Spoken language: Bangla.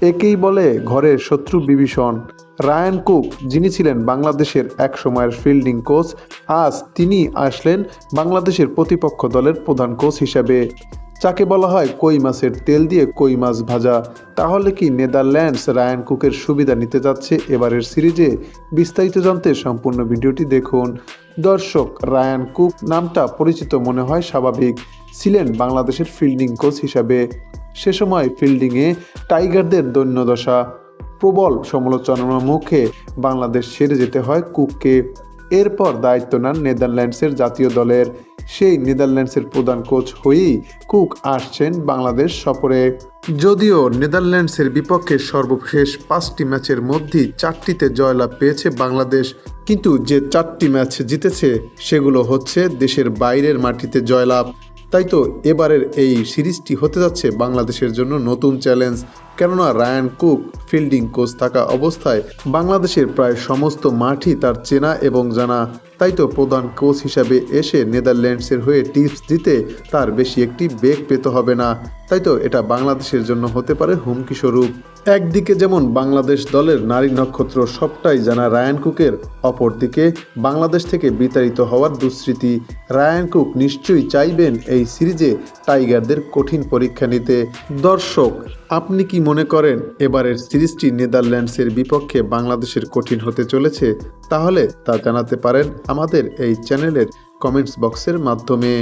একেই বলে ঘরের শত্রু বিভীষণ। রায়ান কুক, যিনি ছিলেন বাংলাদেশের এক সময়ের ফিল্ডিং কোচ, আজ তিনি আসলেন বাংলাদেশের প্রতিপক্ষ দলের প্রধান কোচ হিসাবে। যাকে বলা হয় কই মাছের তেল দিয়ে কই মাছ ভাজা। তাহলে কি নেদারল্যান্ডস রায়ান কুকের সুবিধা নিতে যাচ্ছে এবারের সিরিজে? বিস্তারিত জানতে সম্পূর্ণ ভিডিওটি দেখুন। দর্শক, রায়ান কুক নামটা পরিচিত মনে হয় স্বাভাবিক। ছিলেন বাংলাদেশের ফিল্ডিং কোচ হিসাবে। সে সময় ফিল্ডিংয়ে টাইগারদের দৈন্যদশা। প্রবল সমালোচনার মুখে বাংলাদেশ ছেড়ে যেতে হয় কুককে। এরপর দায়িত্ব নেন নেদারল্যান্ডসের জাতীয় দলের। সেই নেদারল্যান্ডসের প্রধান কোচ হয়েই কুক আসছেন বাংলাদেশ সফরে। যদিও নেদারল্যান্ডসের বিপক্ষে সর্বশেষ পাঁচটি ম্যাচের মধ্যেই চারটিতে জয়লাভ পেয়েছে বাংলাদেশ। কিন্তু যে চারটি ম্যাচ জিতেছে, সেগুলো হচ্ছে দেশের বাইরের মাটিতে জয়লাভ। তাই তো এবারের এই সিরিজটি হতে যাচ্ছে বাংলাদেশের জন্য নতুন চ্যালেঞ্জ। কেননা রায়ান কুক ফিল্ডিং কোচ থাকা অবস্থায় বাংলাদেশের প্রায় সমস্ত মাঠই তার চেনা এবং জানা। তাই তো প্রধান কোচ হিসাবে এসে নেদারল্যান্ডসের হয়ে টিপস দিতে তার বেশি একটি বেগ পেতে হবে না। তাই তো এটা বাংলাদেশের জন্য হতে পারে হুমকি স্বরূপ একদিকে যেমন বাংলাদেশ দলের নারী নক্ষত্র সবটাই জানা রায়ান কুকের, অপরদিকে বাংলাদেশ থেকে বিতাড়িত হওয়ার দুঃস্মৃতি, রায়ান কুক নিশ্চয়ই চাইবেন এই সিরিজে টাইগারদের কঠিন পরীক্ষা নিতে। দর্শক, আপনি কি মনে করেন এবারের সিরিজটি নেদারল্যান্ডসের বিপক্ষে বাংলাদেশের কঠিন হতে চলেছে? তাহলে তা জানাতে পারেন আমাদের এই চ্যানেলের কমেন্টস বক্সের মাধ্যমে।